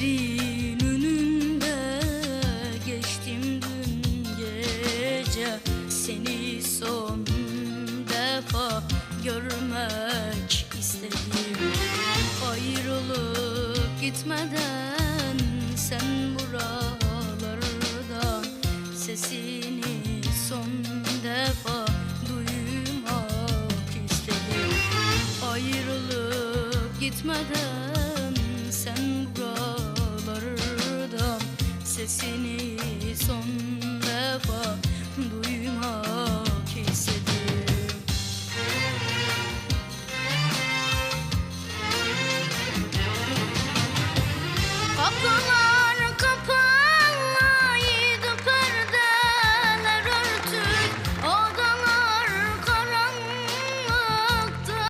Gözlerin önünde geçtim dün gece. Seni son defa görmek istedim. Ayrılıp gitmeden sen buralardan Sesini son defa duymak istedim. Ayrılıp gitmeden sesini son defa duymak istedim. Kaplanlar!